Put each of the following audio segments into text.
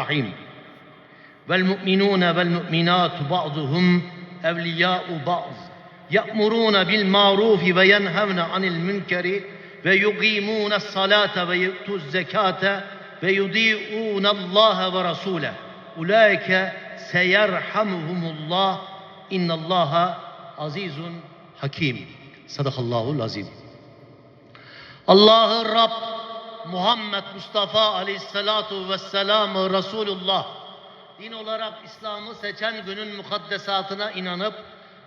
الرحيم. والمؤمنون والمؤمنات بعضهم أولياء بعض يأمرون بالمعروف وينهون عن المنكر ويقيمون الصلاة ويؤتوا الزكاة ويطيعون الله ورسوله. أولئك سيرحمهم الله. إن الله عزيز حكيم. صدق الله العظيم. Allah'ı Rab Muhammed Mustafa Aleyhisselatu Vesselam'ı Resulullah din olarak İslam'ı seçen günün mukaddesatına inanıp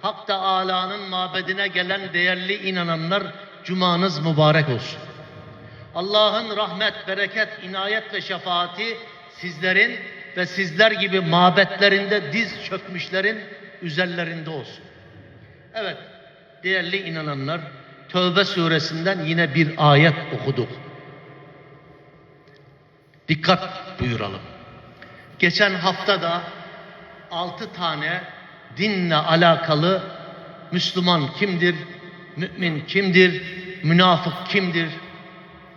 Hak Teâlâ'nın mabedine gelen değerli inananlar cumanız mübarek olsun. Allah'ın rahmet, bereket, inayet ve şefaati sizlerin ve sizler gibi mabetlerinde diz çökmüşlerin üzerlerinde olsun. Evet, değerli inananlar, Tövbe suresinden yine bir ayet okuduk. Dikkat buyuralım. Geçen hafta da altı tane dinle alakalı Müslüman kimdir, mümin kimdir, münafık kimdir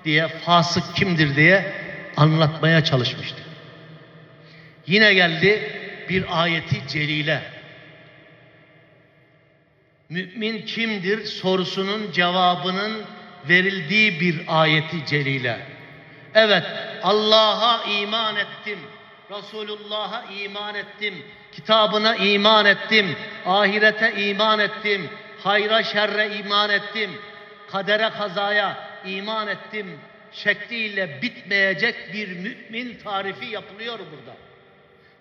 diye, fasık kimdir diye anlatmaya çalışmıştı. Yine geldi bir ayeti celile. Mümin kimdir sorusunun cevabının verildiği bir ayeti celile. Evet Allah'a iman ettim. Resulullah'a iman ettim. Kitabına iman ettim. Ahirete iman ettim. Hayra şerre iman ettim. Kadere kazaya iman ettim. Şekliyle bitmeyecek bir mümin tarifi yapılıyor burada.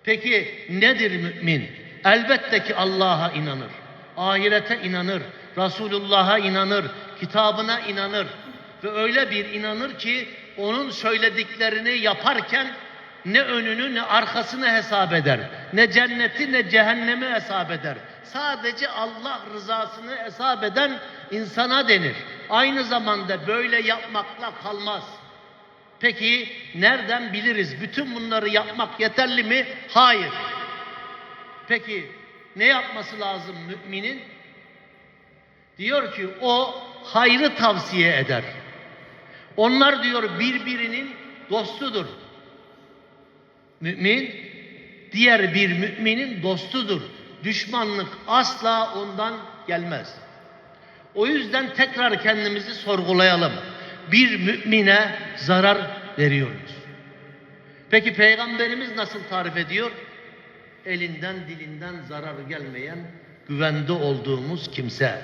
Peki nedir mümin? Elbette ki Allah'a inanır ahirete inanır, Resulullah'a inanır, kitabına inanır ve öyle bir inanır ki onun söylediklerini yaparken ne önünü ne arkasını hesap eder. Ne cenneti ne cehennemi hesap eder. Sadece Allah rızasını hesap eden insana denir. Aynı zamanda böyle yapmakla kalmaz. Peki nereden biliriz? Bütün bunları yapmak yeterli mi? Hayır. Peki ne yapması lazım müminin? Diyor ki o hayrı tavsiye eder. Onlar diyor birbirinin dostudur. Mümin diğer bir müminin dostudur. Düşmanlık asla ondan gelmez. O yüzden tekrar kendimizi sorgulayalım. Bir mümine zarar veriyoruz. Peki peygamberimiz nasıl tarif ediyor? elinden dilinden zarar gelmeyen güvende olduğumuz kimse.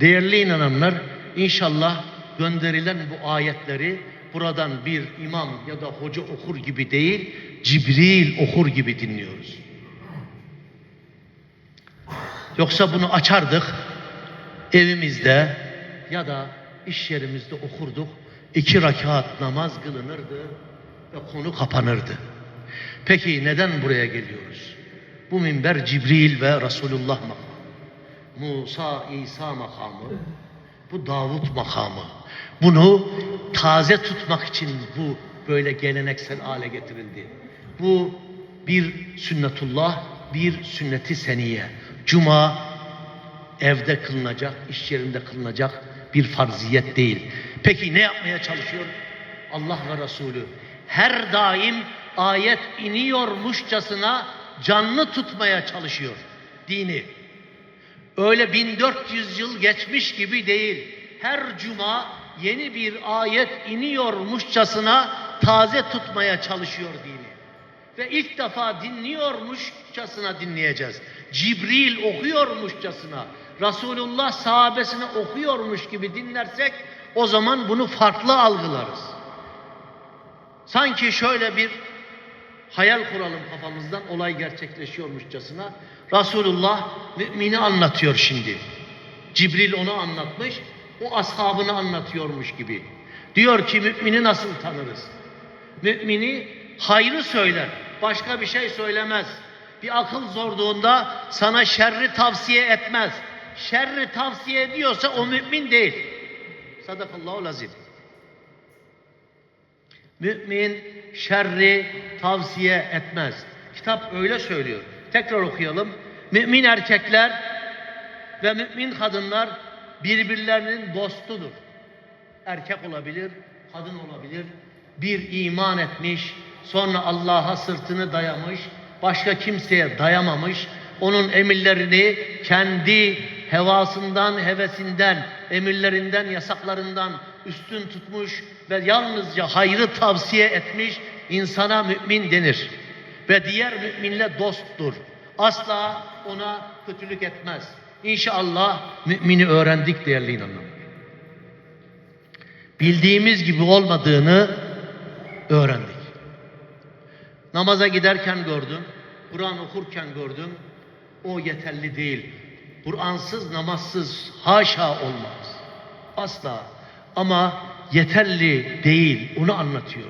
Değerli inananlar inşallah gönderilen bu ayetleri buradan bir imam ya da hoca okur gibi değil Cibril okur gibi dinliyoruz. Yoksa bunu açardık evimizde ya da iş yerimizde okurduk. iki rakat namaz kılınırdı ve konu kapanırdı. Peki neden buraya geliyoruz? Bu minber Cibril ve Resulullah makamı. Musa, İsa makamı. Bu Davut makamı. Bunu taze tutmak için bu böyle geleneksel hale getirildi. Bu bir sünnetullah, bir sünneti seniye. Cuma evde kılınacak, iş yerinde kılınacak bir farziyet değil. Peki ne yapmaya çalışıyor? Allah ve Resulü her daim ayet iniyormuşçasına canlı tutmaya çalışıyor dini. Öyle 1400 yıl geçmiş gibi değil. Her cuma yeni bir ayet iniyormuşçasına taze tutmaya çalışıyor dini. Ve ilk defa dinliyormuşçasına dinleyeceğiz. Cibril okuyormuşçasına, Resulullah sahabesini okuyormuş gibi dinlersek o zaman bunu farklı algılarız. Sanki şöyle bir hayal kuralım kafamızdan olay gerçekleşiyormuşçasına. Resulullah mümini anlatıyor şimdi. Cibril onu anlatmış, o ashabını anlatıyormuş gibi. Diyor ki mümini nasıl tanırız? Mümini hayrı söyler, başka bir şey söylemez. Bir akıl zorduğunda sana şerri tavsiye etmez. Şerri tavsiye ediyorsa o mümin değil. Sadakallahu lazim. Mümin şerri tavsiye etmez. Kitap öyle söylüyor. Tekrar okuyalım. Mümin erkekler ve mümin kadınlar birbirlerinin dostudur. Erkek olabilir, kadın olabilir. Bir iman etmiş, sonra Allah'a sırtını dayamış, başka kimseye dayamamış, onun emirlerini kendi hevasından, hevesinden, emirlerinden, yasaklarından üstün tutmuş ve yalnızca hayrı tavsiye etmiş insana mümin denir. Ve diğer müminle dosttur. Asla ona kötülük etmez. İnşallah mümini öğrendik değerli inananlar. Bildiğimiz gibi olmadığını öğrendik. Namaza giderken gördüm, Kur'an okurken gördüm. O yeterli değil. Kur'ansız, namazsız haşa olmaz. Asla. Ama yeterli değil. Onu anlatıyor.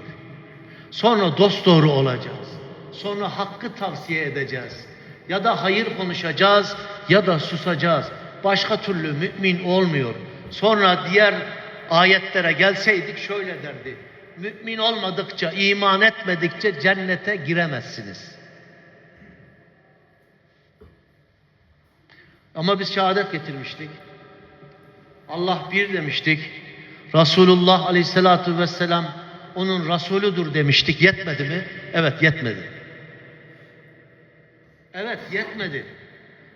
Sonra dost doğru olacağız. Sonra hakkı tavsiye edeceğiz. Ya da hayır konuşacağız ya da susacağız. Başka türlü mümin olmuyor. Sonra diğer ayetlere gelseydik şöyle derdi. Mümin olmadıkça, iman etmedikçe cennete giremezsiniz. Ama biz şehadet getirmiştik. Allah bir demiştik. Resulullah aleyhissalatu vesselam onun Resulüdür demiştik. Yetmedi mi? Evet yetmedi. Evet yetmedi.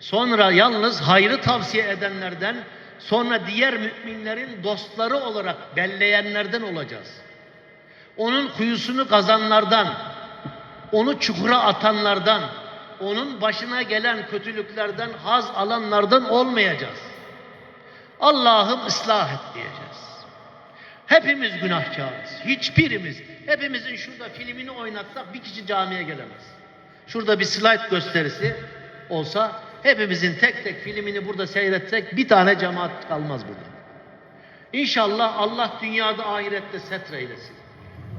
Sonra yalnız hayrı tavsiye edenlerden, sonra diğer müminlerin dostları olarak belleyenlerden olacağız. Onun kuyusunu kazanlardan, onu çukura atanlardan, onun başına gelen kötülüklerden haz alanlardan olmayacağız. Allah'ım ıslah et diyeceğiz. Hepimiz günahkarız. Hiçbirimiz. Hepimizin şurada filmini oynatsak bir kişi camiye gelemez. Şurada bir slide gösterisi olsa hepimizin tek tek filmini burada seyretsek bir tane cemaat kalmaz burada. İnşallah Allah dünyada ahirette setreylesin.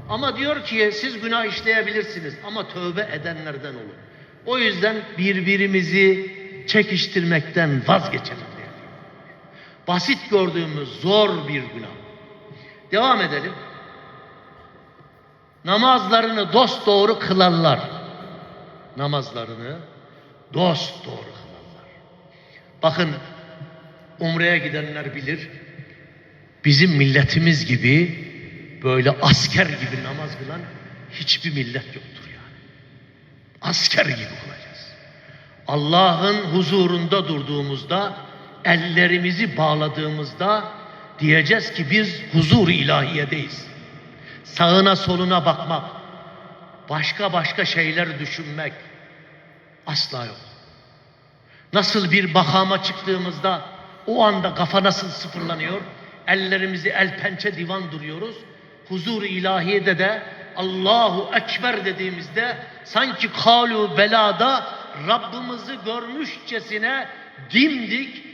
Ama diyor ki siz günah işleyebilirsiniz ama tövbe edenlerden olun. O yüzden birbirimizi çekiştirmekten vazgeçelim. diyor. Basit gördüğümüz zor bir günah. Devam edelim. Namazlarını dost doğru kılarlar. Namazlarını dost doğru kılarlar. Bakın umreye gidenler bilir. Bizim milletimiz gibi böyle asker gibi namaz kılan hiçbir millet yoktur yani. Asker gibi kılacağız. Allah'ın huzurunda durduğumuzda, ellerimizi bağladığımızda diyeceğiz ki biz huzur ilahiyedeyiz. Sağına soluna bakmak, başka başka şeyler düşünmek asla yok. Nasıl bir makama çıktığımızda o anda kafa nasıl sıfırlanıyor? Ellerimizi el pençe divan duruyoruz. Huzur-u ilahiyede de Allahu Ekber dediğimizde sanki kalu belada Rabbimizi görmüşçesine dimdik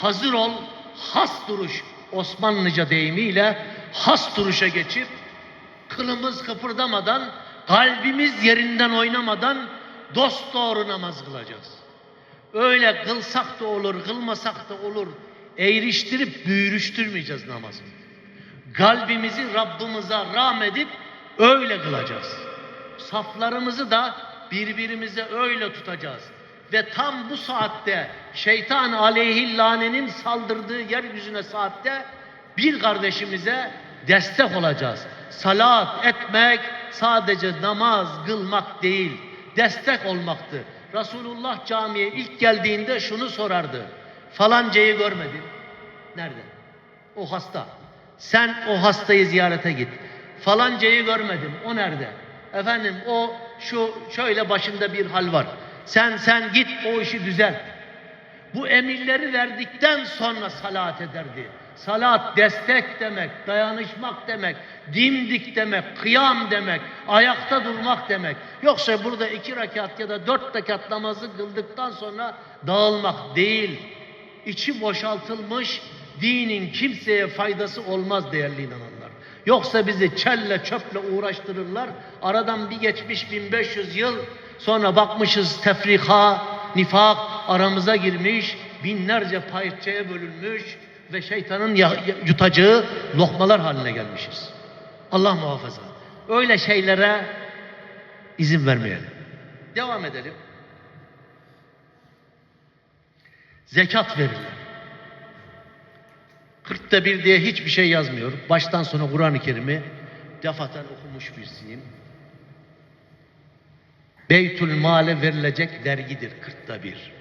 hazır ol has duruş Osmanlıca deyimiyle has duruşa geçip kılımız kıpırdamadan kalbimiz yerinden oynamadan dost doğru namaz kılacağız. Öyle kılsak da olur, kılmasak da olur. Eğriştirip büyürüştürmeyeceğiz namazı. Kalbimizi Rabbimize rahmedip öyle kılacağız. Saflarımızı da birbirimize öyle tutacağız. Ve tam bu saatte şeytan aleyhillanenin saldırdığı yeryüzüne saatte bir kardeşimize destek olacağız. Salat etmek sadece namaz kılmak değil, destek olmaktı. Resulullah camiye ilk geldiğinde şunu sorardı. Falancayı görmedin. Nerede? O hasta. Sen o hastayı ziyarete git. Falancayı görmedim. O nerede? Efendim o şu şöyle başında bir hal var. Sen sen git o işi düzelt. Bu emirleri verdikten sonra salat ederdi. Salat destek demek, dayanışmak demek, dimdik demek, kıyam demek, ayakta durmak demek. Yoksa burada iki rekat ya da dört rekat namazı kıldıktan sonra dağılmak değil. İçi boşaltılmış dinin kimseye faydası olmaz değerli inananlar. Yoksa bizi çelle çöple uğraştırırlar. Aradan bir geçmiş 1500 yıl sonra bakmışız tefrika, nifak aramıza girmiş, binlerce parçaya bölünmüş ve şeytanın yutacağı lokmalar haline gelmişiz. Allah muhafaza. Öyle şeylere izin vermeyelim. Devam edelim. Zekat verirler. Kırkta bir diye hiçbir şey yazmıyor. Baştan sona Kur'an-ı Kerim'i defaten okumuş birisiyim. Beytül male verilecek vergidir kırkta bir.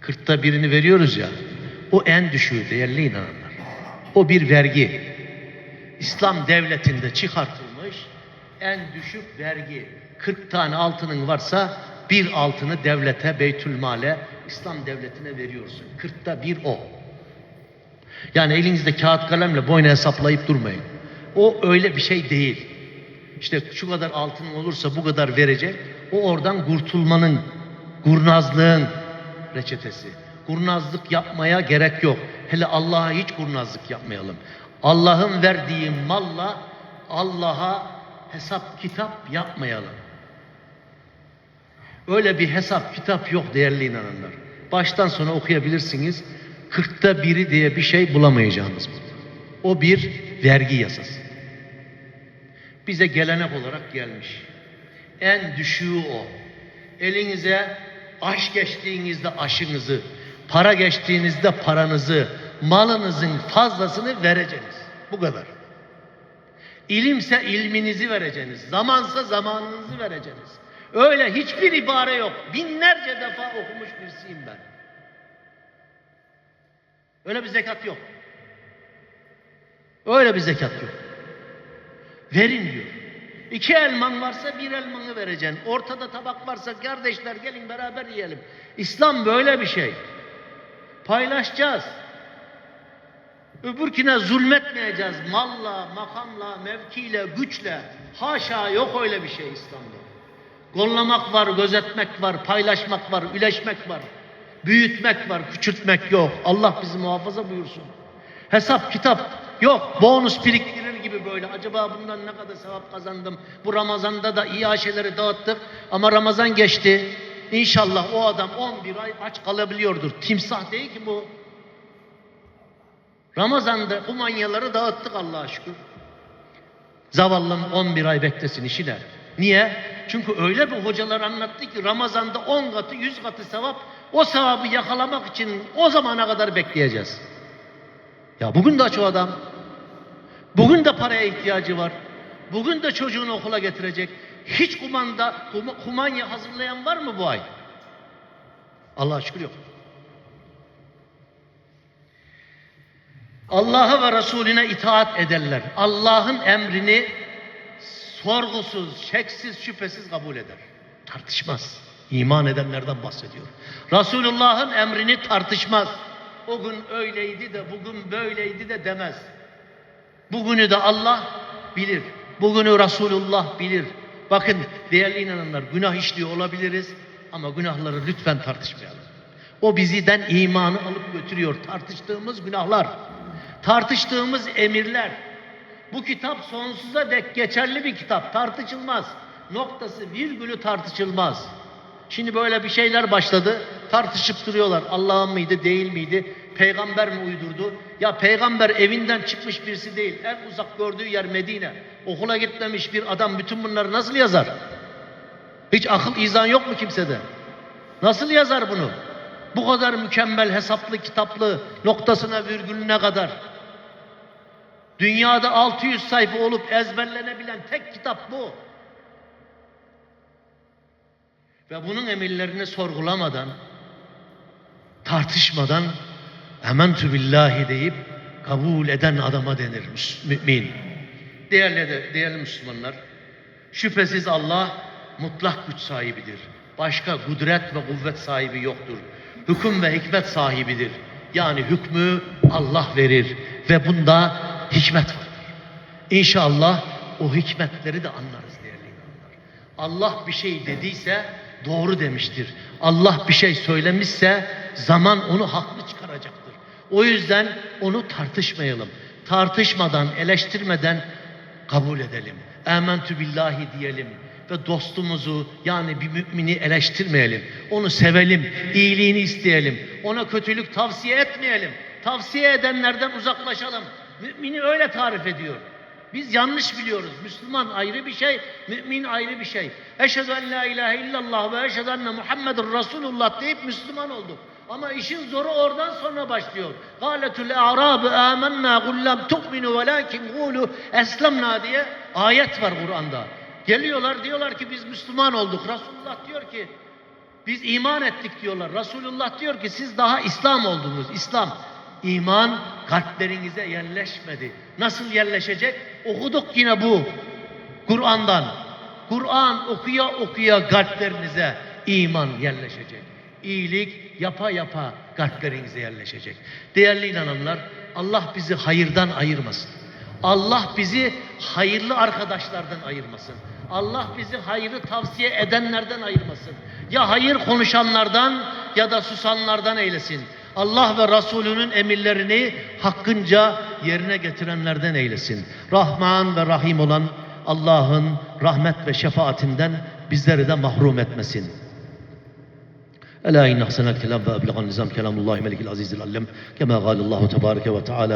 Kırkta birini veriyoruz ya, o en düşüğü değerli inananlar. O bir vergi. İslam devletinde çıkartılmış en düşük vergi. 40 tane altının varsa bir altını devlete, beytülmale, İslam devletine veriyorsun. 40'ta bir o. Yani elinizde kağıt kalemle boyuna hesaplayıp durmayın. O öyle bir şey değil. İşte şu kadar altın olursa bu kadar verecek. O oradan kurtulmanın, kurnazlığın reçetesi. Kurnazlık yapmaya gerek yok. Hele Allah'a hiç kurnazlık yapmayalım. Allah'ın verdiği malla Allah'a hesap kitap yapmayalım. Öyle bir hesap kitap yok değerli inananlar. Baştan sona okuyabilirsiniz. Kırkta biri diye bir şey bulamayacağınız. O bir vergi yasası. Bize gelenek olarak gelmiş. En düşüğü o. Elinize aş geçtiğinizde aşınızı, para geçtiğinizde paranızı, malınızın fazlasını vereceksiniz. Bu kadar. İlimse ilminizi vereceksiniz. Zamansa zamanınızı vereceksiniz. Öyle hiçbir ibare yok. Binlerce defa okumuş birisiyim ben. Öyle bir zekat yok. Öyle bir zekat yok. Verin diyor. İki elman varsa bir elmanı vereceksin. Ortada tabak varsa kardeşler gelin beraber yiyelim. İslam böyle bir şey. Paylaşacağız. Öbürküne zulmetmeyeceğiz. Malla, makamla, mevkiyle, güçle. Haşa yok öyle bir şey İslam'da. Kollamak var, gözetmek var, paylaşmak var, üleşmek var. Büyütmek var, küçültmek yok. Allah bizi muhafaza buyursun. Hesap, kitap yok. Bonus biriktirir böyle. Acaba bundan ne kadar sevap kazandım? Bu Ramazan'da da iyi aşeleri dağıttık. Ama Ramazan geçti. İnşallah o adam 11 ay aç kalabiliyordur. Timsah değil ki bu. Ramazan'da kumanyaları dağıttık Allah'a şükür. Zavallım 11 ay beklesin işine. Niye? Çünkü öyle bir hocalar anlattı ki Ramazan'da 10 katı 100 katı sevap o sevabı yakalamak için o zamana kadar bekleyeceğiz. Ya bugün de aç o adam. Bugün de paraya ihtiyacı var. Bugün de çocuğunu okula getirecek. Hiç kumanda, kum- kumanya hazırlayan var mı bu ay? Allah'a şükür yok. Allah'a ve Resulüne itaat ederler. Allah'ın emrini sorgusuz, şeksiz, şüphesiz kabul eder. Tartışmaz. İman edenlerden bahsediyor. Resulullah'ın emrini tartışmaz. O gün öyleydi de bugün böyleydi de demez. Bugünü de Allah bilir. Bugünü Resulullah bilir. Bakın değerli inananlar günah işliyor olabiliriz ama günahları lütfen tartışmayalım. O bizden imanı alıp götürüyor. Tartıştığımız günahlar, tartıştığımız emirler. Bu kitap sonsuza dek geçerli bir kitap. Tartışılmaz. Noktası virgülü tartışılmaz. Şimdi böyle bir şeyler başladı. Tartışıp duruyorlar. Allah'ın mıydı değil miydi? Peygamber mi uydurdu? Ya peygamber evinden çıkmış birisi değil. En uzak gördüğü yer Medine. Okula gitmemiş bir adam bütün bunları nasıl yazar? Hiç akıl izan yok mu kimsede? Nasıl yazar bunu? Bu kadar mükemmel hesaplı kitaplı noktasına virgülüne kadar. Dünyada 600 sayfa olup ezberlenebilen tek kitap bu. Ve bunun emirlerini sorgulamadan, tartışmadan ementü billahi deyip kabul eden adama denir müs- mümin. Değerli, de, değerli Müslümanlar, şüphesiz Allah mutlak güç sahibidir. Başka kudret ve kuvvet sahibi yoktur. Hüküm ve hikmet sahibidir. Yani hükmü Allah verir ve bunda hikmet vardır. İnşallah o hikmetleri de anlarız değerli inanlar. Allah bir şey dediyse doğru demiştir. Allah bir şey söylemişse zaman onu haklı. O yüzden onu tartışmayalım. Tartışmadan, eleştirmeden kabul edelim. Ementü billahi diyelim ve dostumuzu yani bir mümini eleştirmeyelim. Onu sevelim, iyiliğini isteyelim. Ona kötülük tavsiye etmeyelim. Tavsiye edenlerden uzaklaşalım. Mümini öyle tarif ediyor. Biz yanlış biliyoruz. Müslüman ayrı bir şey, mümin ayrı bir şey. Eşhedü en la ilahe illallah ve eşhedü enne Muhammeden Resulullah deyip Müslüman olduk. Ama işin zoru oradan sonra başlıyor. Gâletül a'râbı âmennâ gullem tu'minu velâkin gûlû eslemnâ diye ayet var Kur'an'da. Geliyorlar diyorlar ki biz Müslüman olduk. Resulullah diyor ki biz iman ettik diyorlar. Resulullah diyor ki siz daha İslam oldunuz. İslam. İman kalplerinize yerleşmedi. Nasıl yerleşecek? Okuduk yine bu Kur'an'dan. Kur'an okuya okuya kalplerinize iman yerleşecek. İyilik yapa yapa kalplerinize yerleşecek. Değerli inananlar Allah bizi hayırdan ayırmasın. Allah bizi hayırlı arkadaşlardan ayırmasın. Allah bizi hayrı tavsiye edenlerden ayırmasın. Ya hayır konuşanlardan ya da susanlardan eylesin. Allah ve Resulünün emirlerini hakkınca yerine getirenlerden eylesin. Rahman ve Rahim olan Allah'ın rahmet ve şefaatinden bizleri de mahrum etmesin. ألا إن أحسن الكلام وأبلغ النظام كلام الله ملك العزيز العلم كما قال الله تبارك وتعالى